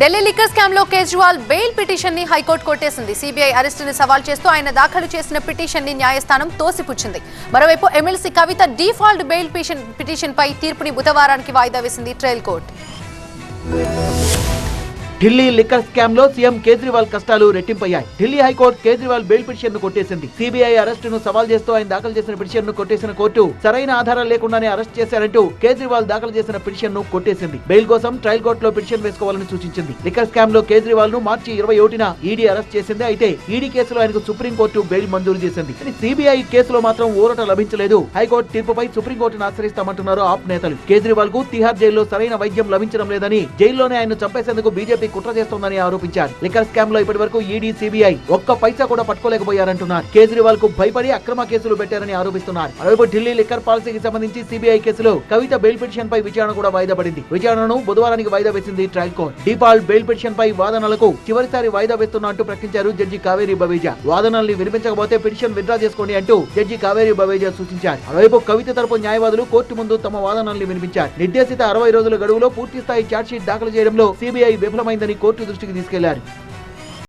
Delhi liquor స్కామ్లో Kejriwal bail పిటిషన్ని high court కొట్టేసింది. సిబిఐ అరెస్టుని సవాల్ చేస్తూ ఆయన దాఖలు చేసిన పిటిషన్ని న్యాయస్థానం తోసిపుచ్చింది. మరోవైపు MLC Kavitha default bail petition petition పై తీర్పుని బుధవారానికి వాయిదా వేసింది ట్రయల్ కోర్టు. ఢిల్లీ లిక్కర్ స్కామ్లో సీఎం కేజ్రీవాల్ కష్టాలు రెట్టింపయ్యాయి. ఢిల్లీ హైకోర్టు కేజ్రీవాల్ బెయిల్ పిటిషన్ను కొట్టేసింది. సిబిఐ అరెస్టును సవాల్ చేస్తూ ఆయన దాఖలు చేసిన పిటిషన్ను కొట్టేసిన కోర్టు సరైన ఆధారాలు లేకుండానే అరెస్ట్ చేశారంటూ కేజ్రీవాల్ దాఖలు చేసిన పిటిషన్ను కొట్టేసింది. బెయిల్ కోసం ట్రయల్ కోర్టులో పిటిషన్ వేసుకోవాలని సూచించింది. లిక్కర్ స్కామ్లో కేజ్రీవాల్ను మార్చి ఇరవై ఒకటిన ఈడీ అరెస్ట్ చేసింది. అయితే ఈడీ కేసులో ఆయనకు సుప్రీంకోర్టు బెయిల్ మంజూరు చేసింది. కానీ సిబిఐ కేసులో మాత్రం ఊరట లభించలేదు. హైకోర్టు తీర్పుపై సుప్రీంకోర్టును ఆశ్రయిస్తామంటున్నారు ఆప్ నేతలు. కేజ్రీవాల్కు తిహార్ జైల్లో సరైన వైద్యం లభించడం లేదని జైల్లోనే ఆయన చంపేసేందుకు బీజేపీ కుట్ర చేస్తోందని ఆరోపించారు. లిక్కర్ స్కామ్లో ఇప్పటి వరకు ఈడీ సిబిఐ ఒక్క పైసా కూడా పట్టుకోలేకపోయారంటున్నారు. కేజ్రీవాల్కు భయపడి అక్రమ కేసులు పెట్టారని ఆరోపిస్తున్నారు. మరోవైపు ఢిల్లీ లిక్కర్ పాలసీకి సంబంధించి సిబిఐ కేసులో కవిత బెయిల్ పిటిషన్ పై విచారణ కూడా వాయిదా పడింది. విచారణను బుధవారానికి వాయిదా వేసింది trial court. Default bail petition పై వాదనలకు చివరిసారి వాయిదా వేస్తున్నా అంటూ ప్రకటించారు జడ్జి కావేరి బవేజా వాదనల్ని వినిపించకపోతే పిటిషన్ విత్డ్రా చేసుకోండి అంటూ జడ్జి కావేరి బవేజా సూచించారు. మరోవైపు కవిత తరపు న్యాయవాదులు కోర్టు ముందు తమ వాదనల్ని వినిపించారు. నిర్దేశిత అరవై రోజుల గడువులో పూర్తి స్థాయి ఛార్జ్షీట్ దాఖలు చేయడంలో సిబిఐ విఫలమైందని కోర్టు దృష్టికి తీసుకెళ్ళారు.